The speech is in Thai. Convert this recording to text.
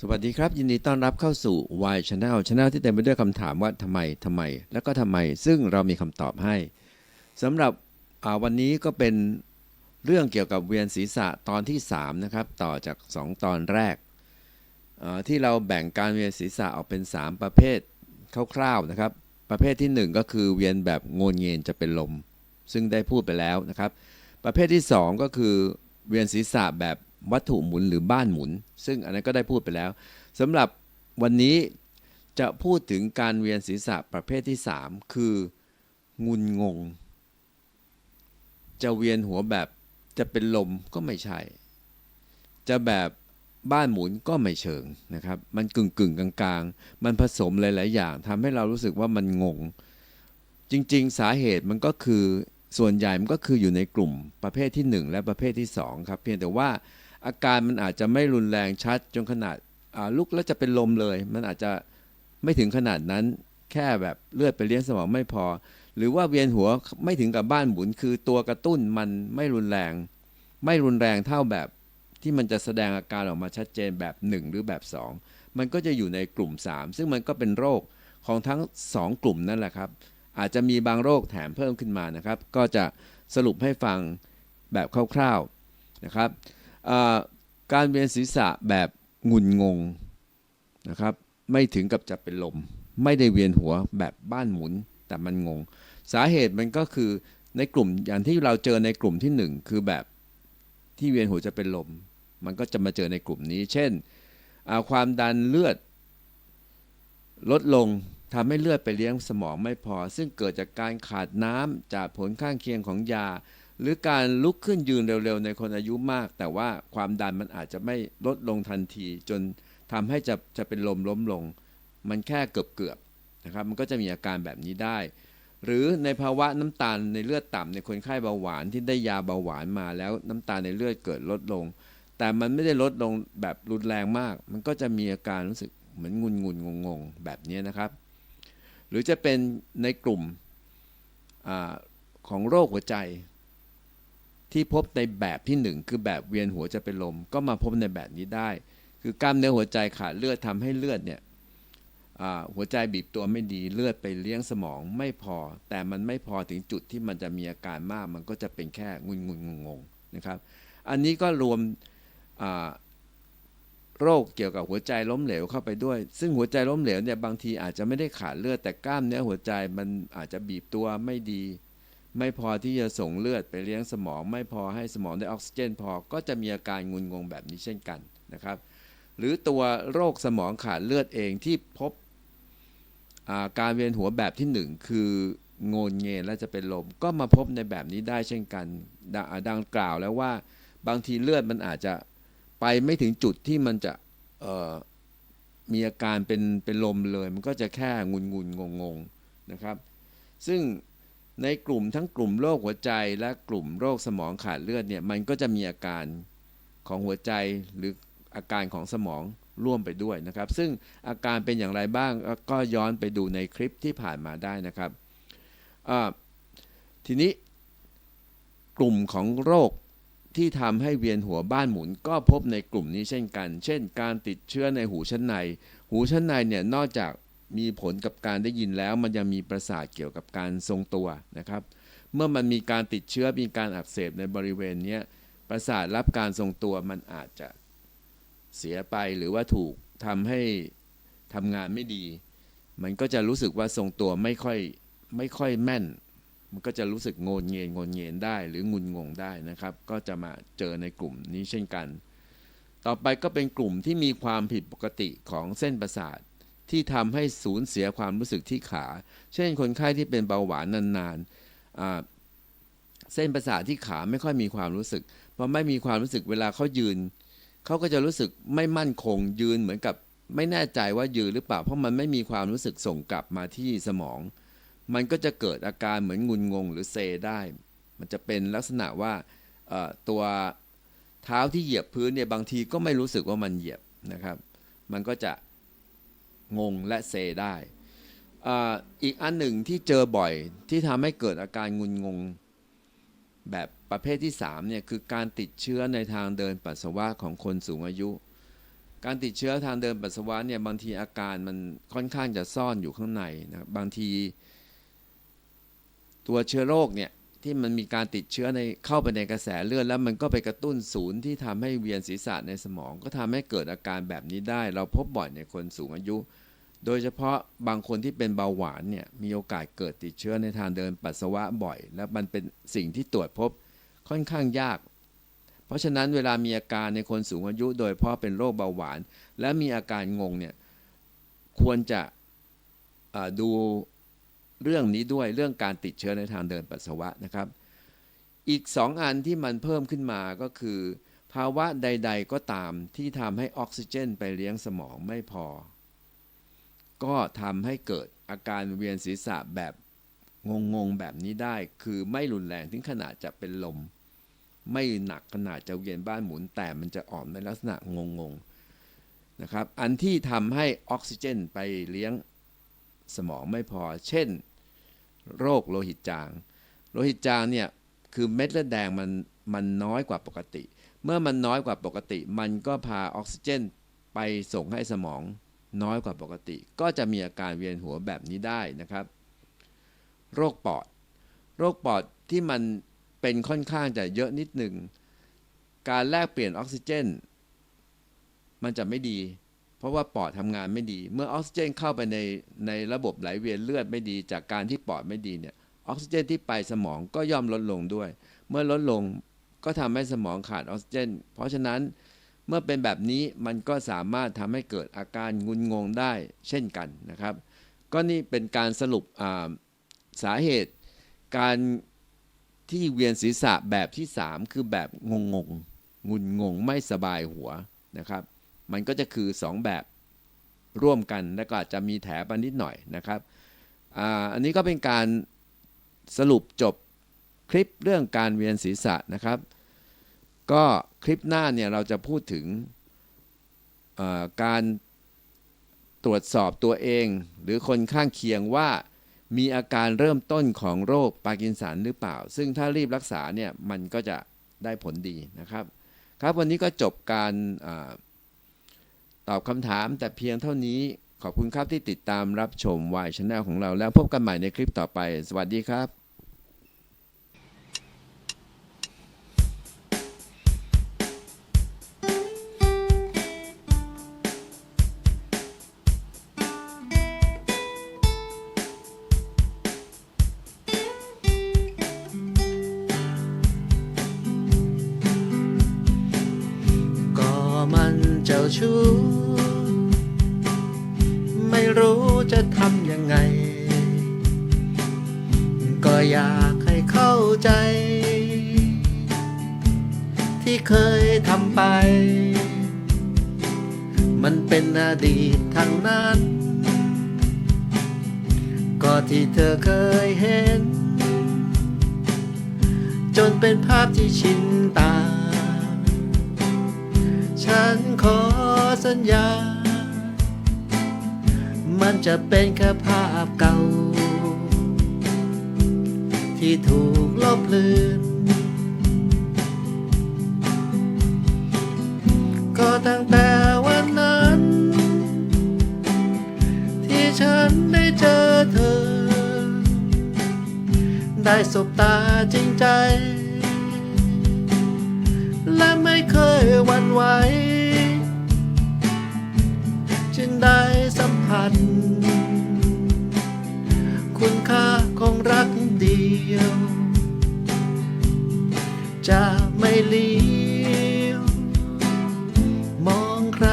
สวัสดีครับ ยินดีต้อนรับเข้าสู่ Y Channel Channel ที่เต็มไปด้วยคำถามว่าทำไมทำไม แล้วก็ทำไม ซึ่งเรามีคำตอบให้สำหรับวันนี้ก็เป็นเรื่องเกี่ยวกับเวียนศีรษะตอนที่ 3 นะครับ ต่อจาก 2 ตอนแรก ที่เราแบ่งการเวียนศีรษะออกเป็น 3 ประเภทคร่าวๆนะครับ ประเภทที่ 1 ก็คือเวียนแบบงนเงียนจะเป็นลม ซึ่งได้พูดไปแล้วนะครับ ประเภทที่ 2 ก็คือเวียนศีรษะแบบ วัตถุหมุนหรือบ้านหมุน ซึ่งอันนั้นก็ได้พูดไปแล้วสำหรับวันนี้จะพูดถึงการเวียนศีรษะประเภทที่ 3 คืองุนงง จะเวียนหัวแบบจะเป็นลมก็ไม่ใช่ จะแบบบ้านหมุนก็ไม่เชิงนะครับ มันกึ่งกึ่งกลางๆ มันผสมหลาย ๆ อย่างทำให้เรารู้สึกว่ามันงง จริง ๆ สาเหตุมันก็คือส่วนใหญ่มันก็คืออยู่ในกลุ่มประเภทที่ 1 และประเภทที่ 2 ครับ เพียงแต่ว่า อาการมันอาจจะไม่รุนแรงชัดจนขนาดาลุกแล้วจะเป็นลมเลย มันอาจจะไม่ถึงขนาดนั้นแค่แบบเลือดไปเลี้ยงสมองไม่พอ หรือว่าเวียนหัวไม่ถึงกับบ้านหมุน คือตัวกระตุ้นมันไม่รุนแรง ไม่รุนแรงเท่าแบบที่มันจะแสดงอาการออกมาชัดเจนแบบ 1 หรือแบบ 2 มันก็จะอยู่ในกลุ่ม 3 ซึ่งมันก็เป็นโรคของทั้ง 2 กลุ่มนั่นแหละครับ อาจจะมีบางโรคแถมเพิ่มขึ้นมานะครับ ก็จะสรุปให้ฟังแบบคร่าวๆนะครับ การเวียนศีรษะแบบงุนงงนะครับไม่ถึงกับจะเป็นลม ไม่ได้เวียนหัวแบบบ้านหมุนแต่มันงง สาเหตุมันก็คือในกลุ่มอย่างที่เราเจอในกลุ่มที่หนึ่งคือแบบที่เวียนหัวจะเป็นลม มันก็จะมาเจอในกลุ่มนี้ เช่น ความดันเลือด ลดลงทำให้เลือดไปเลี้ยงสมองไม่พอ ซึ่งเกิดจากการขาดน้ำจากผลข้างเคียงของยา หรือการลุกขึ้นยืนเร็วๆ ในคนอายุมาก แต่ว่าความดันมันอาจจะไม่ลดลงทันที จนทำให้จะจะเป็นลมล้มลง มันแค่เกือบๆนะครับ มันก็จะมีอาการแบบนี้ได้ หรือในภาวะน้ำตาลในเลือดต่ำในคนไข้เบาหวานที่ได้ยาเบาหวานมาแล้วน้ำตาลในเลือดเกิดลดลง แต่มันไม่ได้ลดลงแบบรุนแรงมาก มันก็จะมีอาการรู้สึกเหมือนงุนงุนงงงแบบนี้นะครับ หรือจะเป็นในกลุ่มอของโรคหัวใจ ที่พบในแบบที่หนึ่งคือแบบเวียนหัวจะเป็นลม ก็มาพบในแบบนี้ได้ คือกล้ามเนื้อหัวใจขาดเลือดทำให้เลือดเนี่ยหัวใจบีบตัวไม่ดีเลือดไปเลี้ยงสมองไม่พอ แต่มันไม่พอถึงจุดที่มันจะมีอาการมากมันก็จะเป็นแค่งุนงุนงงงนะครับ อันนี้ก็รวมโรคเกี่ยวกับหัวใจล้มเหลวเข้าไปด้วย ซึ่งหัวใจล้มเหลวเนี่ยบางทีอาจจะไม่ได้ขาดเลือดแต่กล้ามเนื้อหัวใจมันอาจจะบีบตัวไม่ดี ไม่พอที่จะส่งเลือดไปเลี้ยงสมอง ไม่พอให้สมองได้ออกซิเจนพอก็จะมีอาการงุนงงแบบนี้เช่นกันนะครับ หรือตัวโรคสมองขาดเลือดเองที่พบาการเวียนหัวแบบที่หนึ่งคืองนเงนและจะเป็นลมก็มาพบในแบบนี้ได้เช่นกันดดังกล่าวแล้วว่าบางทีเลือดมันอาจจะไปไม่ถึงจุดที่มันจะมีอาการเป็นเป็นลมเลย มันก็จะแค่งุนงุนงงงนะครับ ซึ่ง ในกลุ่มทั้งกลุ่มโรคหัวใจและกลุ่มโรคสมองขาดเลือดเนี่ยมันก็จะมีอาการของหัวใจหรืออาการของสมองร่วมไปด้วยนะครับ ซึ่งอาการเป็นอย่างไรบ้างก็ย้อนไปดูในคลิปที่ผ่านมาได้นะครับทีนี้กลุ่มของโรคที่ทำให้เวียนหัวบ้านหมุนก็พบในกลุ่มนี้เช่นกัน เช่น การติดเชื้อในหูชั้นใน หูชั้นในเนี่ยนอกจาก มีผลกับการได้ยินแล้วมันยังมีประสาทเกี่ยวกับการทรงตัวนะครับ เมื่อมันมีการติดเชื้อมีการอักเสบในบริเวณนี้ประสาทรับการทรงตัวมันอาจจะเสียไปหรือว่าถูกทำให้ทำงานไม่ดี มันก็จะรู้สึกว่าทรงตัวไม่ค่อยไม่ค่อยแม่น มันก็จะรู้สึกงนเงนงนเงนได้ หรืองุนงงได้นะครับ ก็จะมาเจอในกลุ่มนี้เช่นกัน ต่อไปก็เป็นกลุ่มที่มีความผิดปกติของเส้นประสาท ที่ทำให้สูญเสียความรู้สึกที่ขา เช่นคนไข้ที่เป็นเบาหวานนานๆเส้นประสาทที่ขาไม่ค่อยมีความรู้สึกพอไม่มีความรู้สึกเวลาเขายืนเขาก็จะรู้สึกไม่มั่นคงยืนเหมือนกับไม่แน่ใจว่ายืนหรือเปล่าเพราะมันไม่มีความรู้สึกส่งกลับมาที่สมอง มันก็จะเกิดอาการเหมือนงุนงงหรือเซได้ มันจะเป็นลักษณะว่าตัวเท้าที่เหยียบพื้นเนี่ยบางทีก็ไม่รู้สึกว่ามันเหยียบนะครับ มันก็จะ งงและเซได้อีกอันหนึ่งที่เจอบ่อยที่ทำให้เกิดอาการงุนงง แบบประเภทที่3เนี่ยคือการติดเชื้อในทางเดินปัสสาวะของคนสูงอายุ การติดเชื้อทางเดินปัสสาวะเนี่ยบางทีอาการมันค่อนข้างจะซ่อนอยู่ข้างในนะครับบางที ตัวเชื้อโรคเนี่ยที่มันมีการติดเชื้อในเข้าไปในกระแสเลือดแล้วมันก็ไปกระตุ้นศูนย์ที่ทำให้เวียนศีรษะในสมอง ก็ทำให้เกิดอาการแบบนี้ได้ เราพบบ่อยในคนสูงอายุ โดยเฉพาะบางคนที่เป็นเบาหวานเนี่ยมีโอกาสเกิดติดเชื้อในทางเดินปัสสาวะบ่อย และมันเป็นสิ่งที่ตรวจพบค่อนข้างยาก เพราะฉะนั้นเวลามีอาการในคนสูงอายุ โดยเฉพาะเป็นโรคเบาหวาน และมีอาการงงเนี่ยควรจะดูเรื่องนี้ด้วยเรื่องการติดเชื้อในทางเดินปัสสาวะนะครับ อีกสองอันที่มันเพิ่มขึ้นมาก็คือ ภาวะใด ๆ ก็ตามที่ทำให้ออกซิเจนไปเลี้ยงสมองไม่พอ ก็ทำให้เกิดอาการเวียนศีรษะแบบงงๆแบบนี้ได้ คือไม่รุนแรงถึงขนาดจะเป็นลม ไม่หนักขนาดจะเวียนบ้านหมุน แต่มันจะอ่อนในลักษณะงงๆนะครับ อันที่ทำให้ออกซิเจนไปเลี้ยงสมองไม่พอ เช่น โรคโลหิตจาง โลหิตจางเนี่ยคือเม็ดเลือดแดงมันมันน้อยกว่าปกติ เมื่อมันน้อยกว่าปกติ มันก็พาออกซิเจนไปส่งให้สมอง น้อยกว่าปกติ ก็จะมีอาการเวียนหัวแบบนี้ได้นะครับ โรคปอด โรคปอดที่มันเป็นค่อนข้างจะเยอะนิดหนึ่ง การแลกเปลี่ยนออกซิเจน มันจะไม่ดี เพราะว่าปอดทำงานไม่ดี เมื่อออกซิเจนเข้าไปในในระบบไหลเวียนเลือดไม่ดี จากการที่ปอดไม่ดีเนี่ย ออกซิเจนที่ไปสมองก็ย่อมลดลงด้วย เมื่อลดลงก็ทำให้สมองขาดออกซิเจน เพราะฉะนั้น เมื่อเป็นแบบนี้มันก็สามารถทำให้เกิดอาการงุนงงได้เช่นกันนะครับ ก็นี่เป็นการสรุปสาเหตุการที่เวียนศีรษะแบบที่ 3 คือแบบงงงงงุนงงไม่สบายหัวนะครับ มันก็จะคือ 2 แบบร่วมกันแล้วก็อาจจะมีแถมมานิดหน่อยนะครับออันนี้ก็เป็นการสรุปจบคลิปเรื่องการเวียนศีรษะนะครับ ก็คลิปหน้าเนี่ยเราจะพูดถึงการตรวจสอบตัวเอง หรือคนข้างเคียงว่ามีอาการเริ่มต้นของโรคปาร์กินสันหรือเปล่า ซึ่งถ้ารีบรักษาเนี่ยมันก็จะได้ผลดีนะครับ ครับวันนี้ก็จบการอตอบคำถามแต่เพียงเท่านี้ขอบคุณครับที่ติดตามรับชมวายช n แนลของเราแล้วพบกันใหม่ในคลิปต่อไป สวัสดีครับ ชู้ ไม่รู้จะทำยังไง ก็อยากให้เข้าใจ ที่เคยทำไป มันเป็นอดีตทางนั้น ก็ที่เธอเคยเห็น จนเป็นภาพที่ชินตา ฉันขอ สัญญา มันจะเป็นแค่ภาพเก่า ที่ถูกลบเลือนก็ตั้งแต่วันนั้น ที่ฉันได้เจอเธอ ได้สบตาจริงใจ และไม่เคยหวั่นไหว คุณค่าของรักเดียว จะไม่เลี้ยว มองใคร